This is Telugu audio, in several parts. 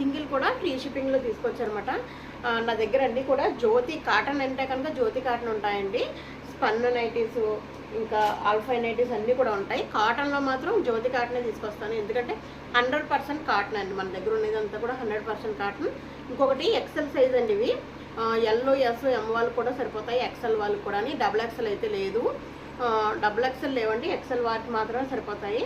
సింగిల్ కూడా ఫ్రీ షిప్పింగ్లో తీసుకొచ్చారనమాట నా దగ్గర అన్నీ కూడా జ్యోతి కాటన్ అంటే కనుక జ్యోతి కాటన్ ఉంటాయండి. స్పన్ నైటీస్ ఇంకా ఆల్ఫై నైటీస్ అన్నీ కూడా ఉంటాయి. కాటన్లో మాత్రం జ్యోతి కాటనే తీసుకొస్తాను. ఎందుకంటే హండ్రెడ్ పర్సెంట్ కాటన్ అండి. మన దగ్గర ఉన్నదంతా కూడా హండ్రెడ్ పర్సెంట్ కాటన్. ఇంకొకటి ఎక్సెల్ సైజ్ అండి ఇవి. ఎల్లో ఎస్ ఎం వాళ్ళు కూడా సరిపోతాయి. ఎక్సెల్ వాళ్ళకి కూడా డబుల్ ఎక్సెల్ అయితే లేదు. డబుల్ ఎక్సెల్ లేవండి. ఎక్సెల్ వాటికి మాత్రమే సరిపోతాయి.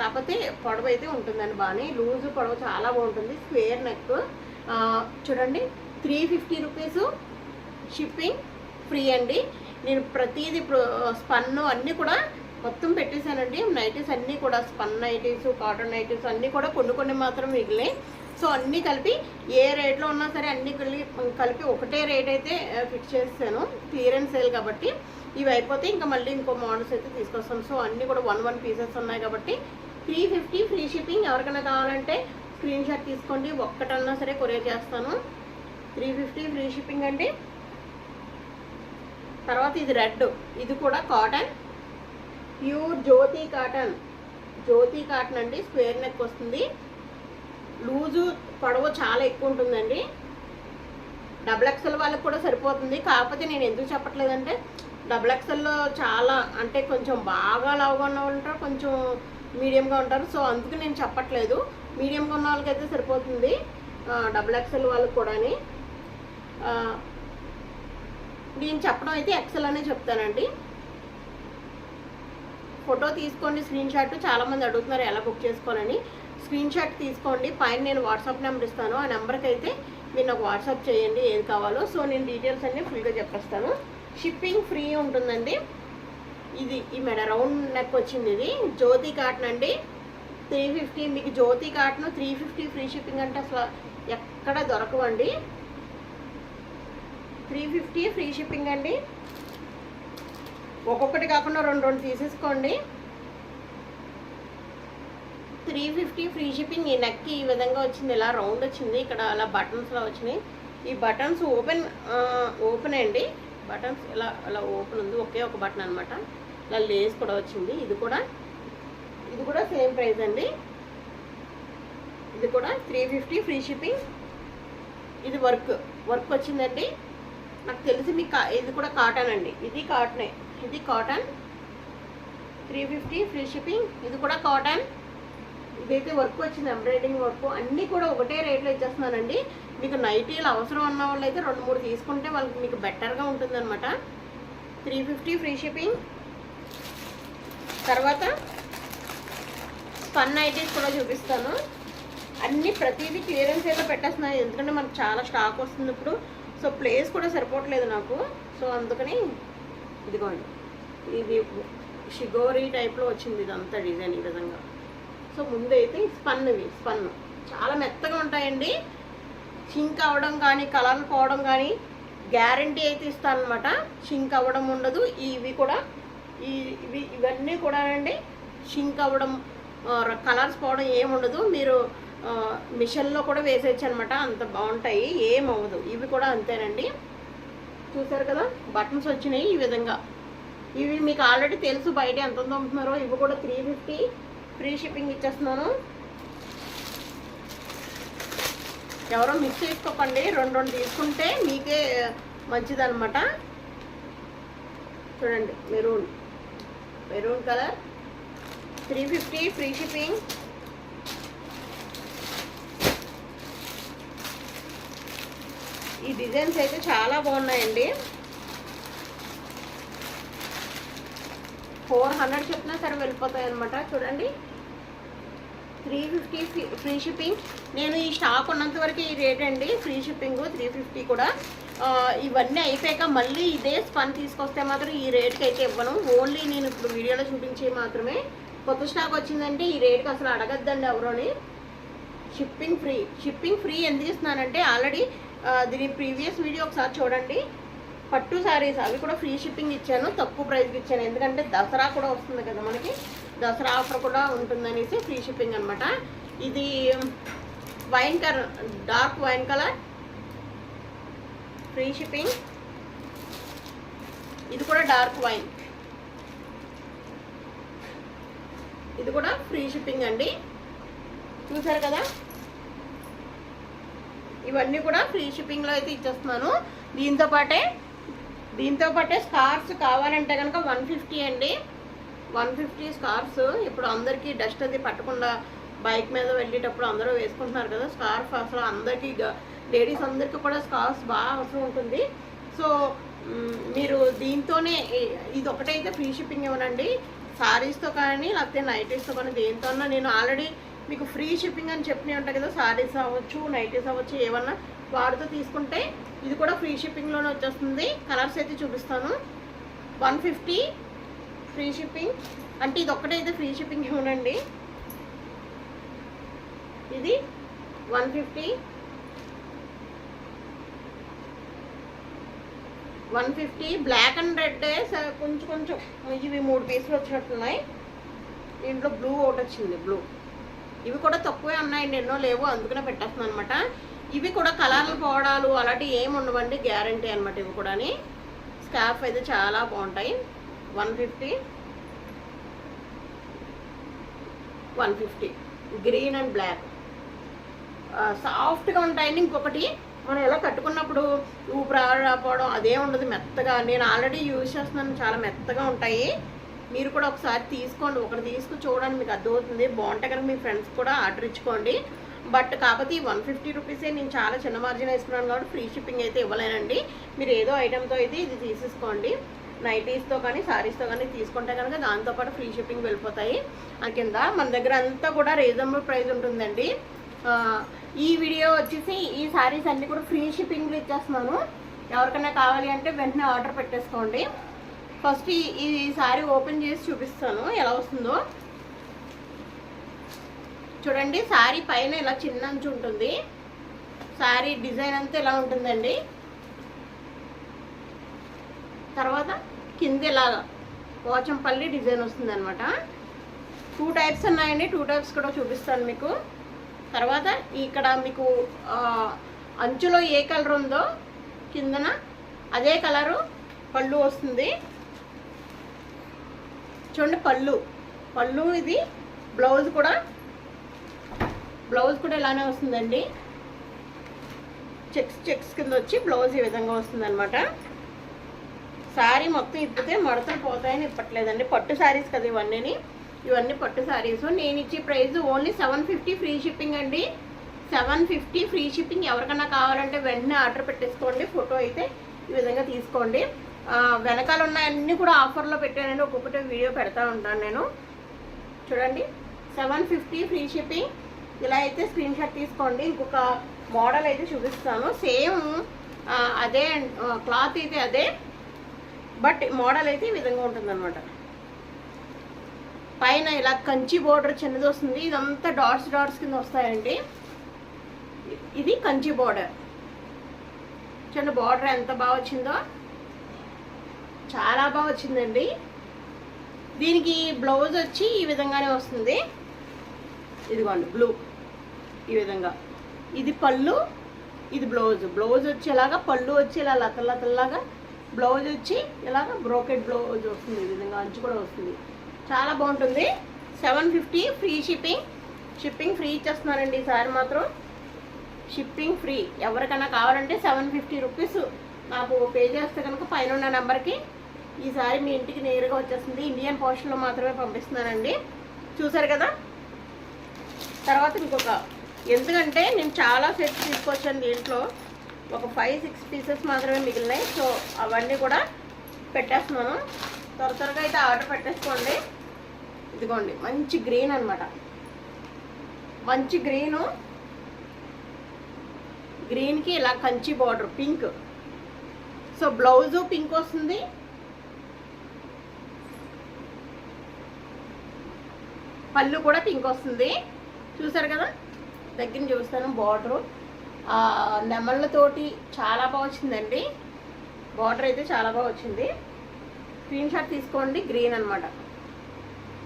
కాకపోతే పొడవు అయితే ఉంటుందండి బాగానే లూజు పొడవు చాలా బాగుంటుంది. Square neck. చూడండి. Three fifty rupees shipping free అండి. నేను ప్రతిదీ స్పన్ను అన్నీ కూడా మొత్తం పెట్టేశానండి. నైటీస్ అన్నీ కూడా స్పన్ నైటీస్ కాటన్ నైటీస్ అన్నీ కూడా కొన్ని కొన్ని మాత్రం మిగిలినాయి. సో అన్నీ కలిపి ఏ రేట్లో ఉన్నా సరే అన్నీ కలిపి కలిపి ఒకటే రేట్ అయితే ఫిక్స్ చేస్తాను. క్లియరెన్స్ సేల్ కాబట్టి ఇవి అయిపోతే ఇంకా మళ్ళీ ఇంకో మోడల్స్ అయితే తీసుకొస్తాను సో అన్నీ కూడా వన్ వన్ పీసెస్ ఉన్నాయి కాబట్టి త్రీ ఫిఫ్టీ ఫ్రీ షిప్పింగ్ ఎవరికైనా కావాలంటే స్క్రీన్ షాట్ తీసుకోండి. ఒక్కటన్నా సరే కొరియర్ చేస్తాను. త్రీ ఫిఫ్టీ ఫ్రీ షిప్పింగ్ అండి. తర్వాత ఇది రెడ్ ఇది కూడా cotton pure Jyothi cotton Jyothi cotton అండి. స్క్వేర్ నెక్ వస్తుంది. లూజు పొడవు చాలా ఎక్కువ ఉంటుందండి. డబుల్ ఎక్సెల్ వాళ్ళకి కూడా సరిపోతుంది. కాకపోతే నేను ఎందుకు చెప్పట్లేదంటే డబుల్ ఎక్సెల్లో చాలా అంటే కొంచెం బాగా లావుగా ఉన్న వాళ్ళు ఉంటారు కొంచెం మీడియంగా ఉంటారు. సో అందుకు నేను చెప్పట్లేదు. మీడియంగా ఉన్న వాళ్ళకైతే సరిపోతుంది. డబుల్ ఎక్సెల్ వాళ్ళకి కూడాని. నేను చెప్పడం అయితే ఎక్సెల్ అనే చెప్తానండి. ఫోటో తీసుకోండి స్క్రీన్ షాట్. చాలామంది అడుగుతున్నారు ఎలా బుక్ చేసుకోవాలని. స్క్రీన్ షాట్ తీసుకోండి. పైన నేను వాట్సాప్ నెంబర్ ఇస్తాను. ఆ నెంబర్కి అయితే మీరు నాకు వాట్సాప్ చేయండి. ఏది కావాలో. సో నేను డీటెయిల్స్ అన్నీ ఫుల్గా చెప్పేస్తాను. షిప్పింగ్ ఫ్రీ ఉంటుందండి. ఇది ఈ మెడ రౌండ్ నెక్ వచ్చింది ఇది. జ్యోతి కాటన్ అండి. త్రీ ఫిఫ్టీ మీకు Jyoti cotton three fifty free shipping అంటే అసలు ఎక్కడ దొరకవండి. త్రీ ఫిఫ్టీ ఫ్రీ షిప్పింగ్ అండి. ఒక్కొక్కటి కాకుండా రెండు రెండు తీసేసుకోండి. Three fifty free shipping. ఈ నెక్కి ఈ విధంగా వచ్చింది. ఇలా రౌండ్ వచ్చింది. ఇక్కడ అలా బటన్స్లో వచ్చినాయి. ఈ బటన్స్ ఓపెన్ ఓపెన్ అండి? బటన్స్ ఇలా అలా ఓపెన్ ఉంది. ఒకే ఒక బటన్ అనమాట ఇలా లేస్ కూడా వచ్చింది. ఇది కూడా ఇది కూడా సేమ్ ప్రైస్ అండి. ఇది కూడా త్రీ ఫిఫ్టీ ఫ్రీ షిప్పింగ్. ఇది వర్క్ వర్క్ వచ్చిందండి. నాకు తెలిసి మీకు కా- ఇది కూడా కాటన్ అండి. ఇది కాటనే. ఇది cotton. Three fifty free shipping. ఇది కూడా కాటన్. ఇదైతే వర్క్ వచ్చింది ఎంబ్రాయిడింగ్ వర్క్ అన్నీ కూడా ఒకటే రేట్లో ఇచ్చేస్తున్నానండి. మీకు నైటీలు అవసరం ఉన్న వాళ్ళు అయితే రెండు మూడు తీసుకుంటే వాళ్ళకి మీకు బెటర్గా ఉంటుంది అనమాట త్రీ ఫిఫ్టీ ఫ్రీ షిప్పింగ్ తర్వాత స్పన్ నైటీస్ కూడా చూపిస్తాను. అన్ని ప్రతిదీ క్లియరెన్స్ అయితే పెట్టేస్తున్నాను. ఎందుకంటే మనకు చాలా స్టాక్ వస్తుంది ఇప్పుడు. సో ప్లేస్ కూడా సరిపోవట్లేదు నాకు. సో అందుకని ఇదిగోండి. ఇది షిగోరీ టైప్లో వచ్చింది ఇదంతా డిజైన్ ఈ విధంగా. సో ముందైతే అయితే ఇవి స్పన్ చాలా మెత్తగా ఉంటాయండి. షింక్ అవ్వడం కానీ కలర్ పోవడం కానీ గ్యారంటీ అయితే ఇస్తాను అనమాట షింక్ అవ్వడం ఉండదు. ఇవి కూడా ఈ ఇవి ఇవన్నీ కూడా అండి. షింక్ అవ్వడం కలర్స్ పోవడం ఏముండదు మీరు మిషన్లో కూడా వేసేయచ్చు అనమాట అంత బాగుంటాయి. ఏమవ్వదు ఇవి కూడా అంతేనండి. చూసారు కదా? బటన్స్ వచ్చినాయి ఈ విధంగా. ఇవి మీకు ఆల్రెడీ తెలుసు బయట ఎంత అమ్ముతున్నారో. ఇవి కూడా త్రీ ఫిఫ్టీ ఫ్రీ షిప్పింగ్ ఇచ్చేస్తున్నాను. ఎవరో మిక్స్ చేసుకోకండి రెండు రెండు తీసుకుంటే మీకే మంచిదనమాట చూడండి maroon. Maroon colour. Three fifty free shipping. ఈ డిజైన్స్ అయితే చాలా బాగున్నాయండి. ఫోర్ హండ్రెడ్ చెప్పినా సరే వెళ్ళిపోతాయి అనమాట చూడండి త్రీ ఫిఫ్టీ ఫ్రీ షిప్పింగ్ నేను ఈ స్టాక్ ఉన్నంత వరకు ఈ రేట్ అండి. ఫ్రీ షిప్పింగ్ త్రీ ఫిఫ్టీ కూడా. ఇవన్నీ అయిపోయాక మళ్ళీ ఇదే స్పన్ తీసుకొస్తే మాత్రం ఈ రేట్కి అయితే ఇవ్వను. ఓన్లీ నేను ఇప్పుడు వీడియోలో చూపించే మాత్రమే. కొత్త స్టాక్ వచ్చిందంటే ఈ రేట్కి అసలు అడగద్దండి ఎవరోని షిప్పింగ్ ఫ్రీ షిప్పింగ్ ఫ్రీ ఎందుకు ఇస్తున్నానంటే ఆల్రెడీ దీని ప్రీవియస్ వీడియో ఒకసారి చూడండి. పట్టు శారీస్ అవి కూడా ఫ్రీ షిప్పింగ్ ఇచ్చాను తక్కువ ప్రైస్కి ఇచ్చాను. ఎందుకంటే దసరా కూడా వస్తుంది కదా మనకి. దసరా ఆఫర్ కూడా ఉంటుందనేసి ఫ్రీ షిప్పింగ్ అనమాట ఇది wine colour dark wine colour free shipping ఇది కూడా డార్క్ వైన్ ఇది కూడా ఫ్రీ షిప్పింగ్ అండి. చూసారు కదా? ఇవన్నీ కూడా ఫ్రీ షిప్పింగ్లో అయితే ఇచ్చేస్తున్నాను. దీంతో పాటే దీంతో పాటే స్కార్స్ కావాలంటే కనుక వన్ ఫిఫ్టీ అండి. One fifty scarves. ఇప్పుడు అందరికీ డస్ట్ అది పట్టకుండా బైక్ మీద వెళ్ళేటప్పుడు అందరూ వేసుకుంటున్నారు కదా స్కార్ఫ్ అసలు అందరికీ లేడీస్ అందరికీ కూడా స్కార్ఫ్స్ బాగా అవసరం ఉంటుంది. సో మీరు దీంతోనే ఇది ఒకటైతే ఫ్రీ షిప్పింగ్ ఇవ్వనండి. శారీస్తో కానీ లేకపోతే నైటీస్తో కానీ దేంతో అన్నా నేను ఆల్రెడీ మీకు ఫ్రీ షిప్పింగ్ అని చెప్పినవి ఉంటాయి కదా శారీస్ అవ్వచ్చు నైటీస్ అవ్వచ్చు ఏమన్నా వాడుతూ తీసుకుంటే ఇది కూడా ఫ్రీ షిప్పింగ్లోనే వచ్చేస్తుంది. కలర్స్ అయితే చూపిస్తాను. One fifty free shipping. అంటే ఇది ఒక్కటే అయితే ఫ్రీ షిప్పింగ్ ఇవ్వనండి ఇది one fifty. One fifty. Black and red కొంచెం కొంచెం. ఇవి మూడు పీసులు వచ్చినట్టున్నాయి దీంట్లో బ్లూ ఒకటి వచ్చింది బ్లూ. ఇవి కూడా తక్కువే ఉన్నాయండి ఎన్నో లేవు అందుకనే పెట్టేస్తున్నాను అనమాట ఇవి కూడా కలర్లు పోవడాలు అలాంటివి ఏమి ఉండవండి. గ్యారంటీ అనమాట ఇవి కూడా స్కార్ఫ్ అయితే చాలా బాగుంటాయి. One fifty one fifty green and black సాఫ్ట్గా ఉంటాయండి. ఇంకొకటి మనం ఎలా కట్టుకున్నప్పుడు ఊపిరి రాకపోవడం అదే ఉండదు మెత్తగా. నేను ఆల్రెడీ యూజ్ చేస్తున్నాను. చాలా మెత్తగా ఉంటాయి. మీరు కూడా ఒకసారి తీసుకోండి. ఒకటి తీసుకు చూడండి. మీకు అర్థమవుతుంది. బాగుంటే కనుక మీ ఫ్రెండ్స్ కూడా. ఆర్డర్ ఇచ్చుకోండి. బట్ కాకపోతే ఈ వన్ ఫిఫ్టీ రూపీసే నేను చాలా చిన్న మార్జిన్ వేసుకున్నాను కాబట్టి ఫ్రీ షిప్పింగ్ అయితే ఇవ్వలేనండి. మీరు ఏదో ఐటెంతో అయితే ఇది తీసేసుకోండి. నైటీస్తో కానీ సారీస్తో కానీ తీసుకుంటే కనుక దాంతోపాటు ఫ్రీ షిప్పింగ్ వెళ్ళిపోతాయి. ఆ కింద మన దగ్గర అంతా కూడా రీజనబుల్ ప్రైస్ ఉంటుందండి. ఈ వీడియో వచ్చేసి ఈ సారీస్ అన్నీ కూడా ఫ్రీ షిప్పింగ్లో ఇచ్చేస్తున్నాను. ఎవరికైనా కావాలి అంటే వెంటనే ఆర్డర్ పెట్టేసుకోండి. ఫస్ట్ ఈ ఈ సారీ ఓపెన్ చేసి చూపిస్తాను. ఎలా వస్తుందో. చూడండి శారీ పైన ఇలా చిన్న అంచు ఉంటుంది. శారీ డిజైన్ అంతా ఇలా ఉంటుందండి. తర్వాత కింద ఇలాగా పోచంపల్లి డిజైన్ వస్తుంది అనమాట టూ టైప్స్ ఉన్నాయండి టూ టైప్స్ కూడా చూపిస్తాను మీకు. తర్వాత ఇక్కడ మీకు అంచులో ఏ కలర్ ఉందో కిందన అదే కలరు పళ్ళు వస్తుంది. చూడండి పళ్ళు. పళ్ళు ఇది బ్లౌజ్ కూడా బ్లౌజ్ కూడా ఇలానే వస్తుందండి. చెక్స్ చెక్స్ కింద వచ్చి బ్లౌజ్ ఈ విధంగా వస్తుంది అనమాట శారీ మొత్తం ఇప్పితే మడతలు పోతాయని ఇప్పట్లేదండి. పట్టు శారీస్ కదా ఇవన్నీ ఇవన్నీ పట్టు శారీస్ నేను ఇచ్చే price only seven fifty free shipping అండి. సెవెన్ ఫిఫ్టీ ఫ్రీ షిప్పింగ్ ఎవరికైనా కావాలంటే వెంటనే ఆర్డర్ పెట్టేసుకోండి. ఫోటో అయితే ఈ విధంగా తీసుకోండి. వెనకాల ఉన్న కూడా ఆఫర్లో పెట్టానండి. ఒక్కొక్కటి వీడియో పెడతా ఉంటాను నేను. చూడండి. Seven fifty free shipping. ఇలా అయితే స్క్రీన్ షాట్ తీసుకోండి. ఇంకొక మోడల్ అయితే చూపిస్తాను. సేమ్ అదే క్లాత్ అయితే అదే. బట్ మోడల్ అయితే ఈ విధంగా ఉంటుందన్నమాట. పైన ఇలా కంచి బోర్డర్ చిన్నది వస్తుంది. ఇదంతా డాట్స్ డాట్స్ కింద వస్తాయండి. ఇది కంచి బోర్డర్ చిన్న బోర్డర్ ఎంత బాగా వచ్చిందో. చాలా బాగా వచ్చిందండి. దీనికి బ్లౌజ్ వచ్చి ఈ విధంగానే వస్తుంది. ఇదిగోండి బ్లూ ఈ విధంగా. ఇది పళ్ళు ఇది బ్లౌజ్. బ్లౌజ్ వచ్చేలాగా పళ్ళు వచ్చి ఇలా లతల్లతల్లాగా బ్లౌజ్ వచ్చి ఇలాగ బ్రోకెట్ బ్లౌజ్ వస్తుంది. ఈ విధంగా అంచు కూడా వస్తుంది. చాలా బాగుంటుంది. Seven fifty free shipping. Shipping free ఇచ్చేస్తున్నానండి ఈసారి మాత్రం. Shipping free. ఎవరికైనా కావాలంటే సెవెన్ ఫిఫ్టీ రూపీస్ నాకు పే చేస్తే కనుక పైన ఉన్న నెంబర్కి ఈసారి మీ ఇంటికి నేరుగా వచ్చేస్తుంది. ఇండియన్ పోస్ట్లో మాత్రమే పంపిస్తున్నానండి. చూసారు కదా? తర్వాత ఇంకొక ఎందుకంటే నేను చాలా సెట్స్ తీసుకొచ్చాను దీంట్లో. ఒక ఫైవ్ సిక్స్ పీసెస్ మాత్రమే మిగిలినాయి. సో అవన్నీ కూడా పెట్టేస్తున్నాను. త్వర త్వరగా అయితే ఆర్డర్ పెట్టేసుకోండి. ఇదిగోండి మంచి గ్రీన్ అన్నమాట. మంచి గ్రీను గ్రీన్కి ఇలా Kanchi border pink so blouse pink వస్తుంది. పళ్ళు కూడా పింక్ వస్తుంది. చూసారు కదా? దగ్గర చూస్తాను బార్డరు నెమళ్ళతోటి చాలా బాగా వచ్చిందండి. బార్డర్ అయితే చాలా బాగా వచ్చింది. స్క్రీన్ షాట్ తీసుకోండి గ్రీన్ అన్నమాట.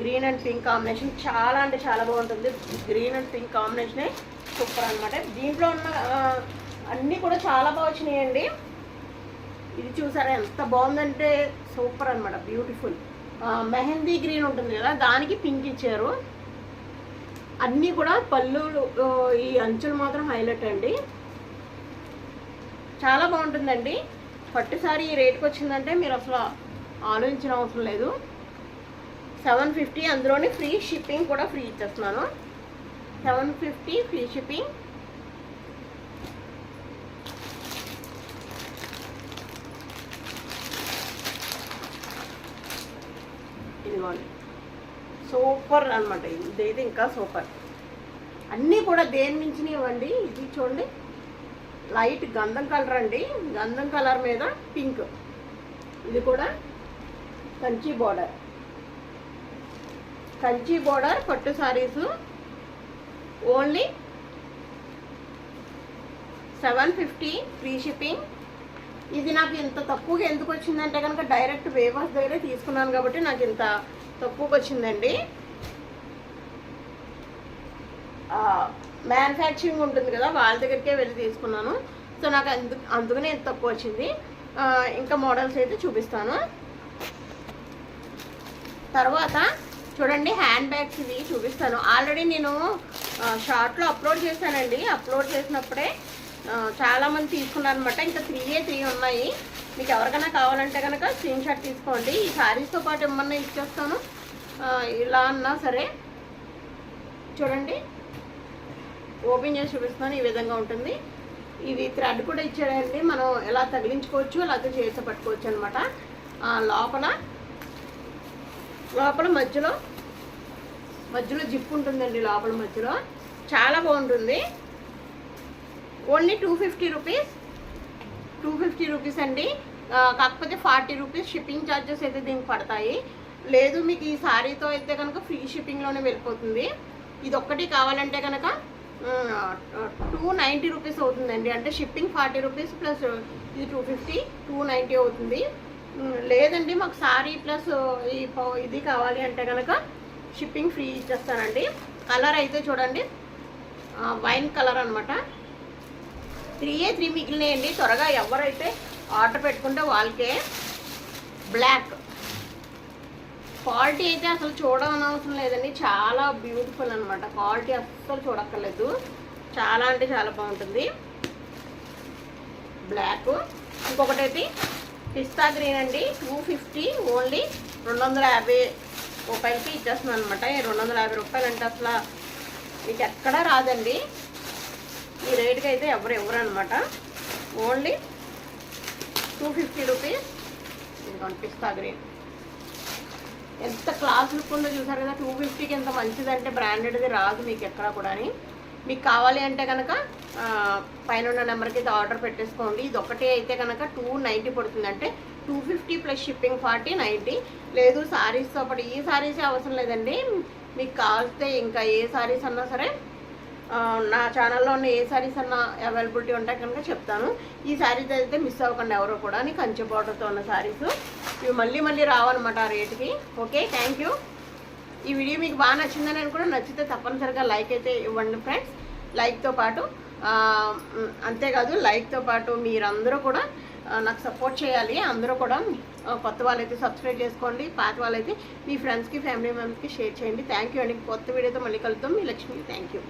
గ్రీన్ అండ్ పింక్ కాంబినేషన్ చాలా అంటే చాలా బాగుంటుంది. గ్రీన్ అండ్ పింక్ కాంబినేషనే సూపర్ అన్నమాట. దీంట్లో ఉన్న అన్నీ కూడా చాలా బాగా వచ్చినాయండి. ఇది చూసారా ఎంత బాగుందంటే సూపర్ అన్నమాట. బ్యూటిఫుల్ మెహందీ గ్రీన్ ఉంటుంది కదా దానికి పింక్ ఇచ్చారు. అన్నీ కూడా పళ్ళు ఈ అంచులు మాత్రం హైలైట్ అండి. చాలా బాగుంటుందండి. పట్టు సారీ ఈ రేట్కి వచ్చిందంటే మీరు అసలు ఆలోచించిన అవసరం లేదు. సెవెన్ ఫిఫ్టీ అందులోనే ఫ్రీ షిప్పింగ్ కూడా ఫ్రీ ఇచ్చేస్తున్నాను. Seven fifty free shipping. ఇదిగోండి. సూపర్ అనమాట ఇదైతే ఇంకా సూపర్. అన్నీ కూడా దేని మించినవి ఇవ్వండి? ఇది చూడండి. లైట్ గంధం కలర్ అండి. గంధం కలర్ మీద పింక్. ఇది కూడా కంచి బోర్డర్. కంచి బోర్డర్ పట్టు saris. Only seven fifty free shipping. ఇది నాకు ఇంత తక్కువగా ఎందుకు వచ్చిందంటే కనుక డైరెక్ట్ వేవర్స్ దగ్గరే తీసుకున్నాను కాబట్టి నాకు ఇంత తక్కువకి వచ్చిందండి. మ్యానుఫ్యాక్చరింగ్ ఉంటుంది కదా వాళ్ళ దగ్గరికే వెళ్ళి తీసుకున్నాను. సో నాకు అందు అందుకనే ఎంత తక్కువ వచ్చింది. ఇంకా మోడల్స్ అయితే చూపిస్తాను. తర్వాత చూడండి హ్యాండ్ బ్యాగ్స్ ఇవి చూపిస్తాను. ఆల్రెడీ నేను షార్ట్లో అప్లోడ్ చేశానండి. అప్లోడ్ చేసినప్పుడే చాలామంది చాలా మంది తీసుకున్నారు అనమాట ఇంకా త్రీయే త్రీ ఉన్నాయి. మీకు ఎవరికైనా కావాలంటే కనుక స్క్రీన్ షాట్ తీసుకోండి. ఈ శారీస్తో పాటు ఏమన్నా ఇచ్చేస్తాను. ఇలా అన్నా సరే. చూడండి. ఓపెన్ చేసి చూపిస్తున్నాను. ఈ విధంగా ఉంటుంది. ఇది థ్రెడ్ కూడా ఇచ్చాడండి. మనం ఎలా తగిలించుకోవచ్చు లేకపోతే చేసి పట్టుకోవచ్చు అనమాట లోపల లోపల మధ్యలో మధ్యలో జిప్ ఉంటుందండి లోపల మధ్యలో. చాలా బాగుంటుంది. Only two fifty rupees. Two fifty rupees అండి. కాకపోతే ఫార్టీ రూపీస్ షిప్పింగ్ ఛార్జెస్ అయితే దీనికి పడతాయి. లేదు మీకు ఈ శారీతో అయితే కనుక ఫ్రీ షిప్పింగ్లోనే వెళ్ళిపోతుంది. ఇది ఒక్కటి కావాలంటే కనుక టూ నైంటీ రూపీస్ అవుతుందండి. అంటే షిప్పింగ్ ఫార్టీ రూపీస్ ప్లస్ ఇది టూ ఫిఫ్టీ టూ నైంటీ అవుతుంది. లేదండి మాకు శారీ ప్లస్ ఈ ఇది కావాలి అంటే కనుక షిప్పింగ్ ఫ్రీ ఇచ్చేస్తానండి. కలర్ అయితే చూడండి. వైన్ కలర్ అనమాట త్రీ ఏ త్రీ మిగిలినాయండి. త్వరగా ఎవరైతే ఆర్డర్ పెట్టుకుంటే వాళ్ళకే బ్లాక్. క్వాలిటీ అయితే అసలు చూడనవసరం లేదండి. చాలా బ్యూటిఫుల్ అనమాట క్వాలిటీ అస్సలు చూడక్కర్లేదు. చాలా అంటే చాలా బాగుంటుంది. బ్లాక్. ఇంకొకటి అయితే పిస్తా గ్రీన్ అండి. టూ ఫిఫ్టీ ఓన్లీ రెండు వందల యాభై రూపాయలకి ఇచ్చేస్తున్నాను అనమాట ఈ రెండు వందల యాభై రూపాయలు అంటే అసలు మీకు ఎక్కడా రాదండి. ఈ రేట్కి అయితే ఎవరు ఇవ్వరు అనమాట ఓన్లీ టూ ఫిఫ్టీ రూపీస్ ఇదిగోండి పిస్తా గ్రీన్ ఎంత క్లాస్ లుక్ ఉందో చూసారు కదా టూ ఫిఫ్టీకి ఎంత మంచిదంటే బ్రాండెడ్ది రాదు మీకు ఎక్కడ కూడా మీకు కావాలి అంటే కనుక పైన ఉన్న నెంబర్కి అయితే ఆర్డర్ పెట్టేసుకోండి. ఇది ఒకటే అయితే కనుక టూ నైంటీ పడుతుంది. అంటే two fifty plus shipping forty ninety లేదు సారీస్తో పాటు ఈ సారీసే అవసరం లేదండి. మీకు కావాల్స్తే ఇంకా ఏ సారీస్ అన్నా సరే నా ఛానల్లో ఉన్న ఏ శారీస్ అన్న అవైలబిలిటీ ఉంటే కనుక చెప్తాను. ఈ శారీస్ అయితే మిస్ అవ్వకండి ఎవరు కూడా. అని కంచె బార్డర్తో ఉన్న శారీస్ ఇవి మళ్ళీ మళ్ళీ రావన్నమాట ఆ రేటుకి ఓకే థ్యాంక్ యూ ఈ వీడియో మీకు బాగా నచ్చిందని కూడా నచ్చితే తప్పనిసరిగా లైక్ అయితే ఇవ్వండి ఫ్రెండ్స్ లైక్తో పాటు అంతేకాదు లైక్తో పాటు మీరందరూ కూడా నాకు సపోర్ట్ చేయాలి. అందరూ కూడా కొత్త వాళ్ళైతే సబ్స్క్రైబ్ చేసుకోండి. పాత వాళ్ళైతే మీ ఫ్రెండ్స్కి ఫ్యామిలీ మెంబర్స్కి షేర్ చేయండి. థ్యాంక్ యూ అండి. కొత్త వీడియోతో మళ్ళీ కలుద్దాం. మీ లక్ష్మి. Thank you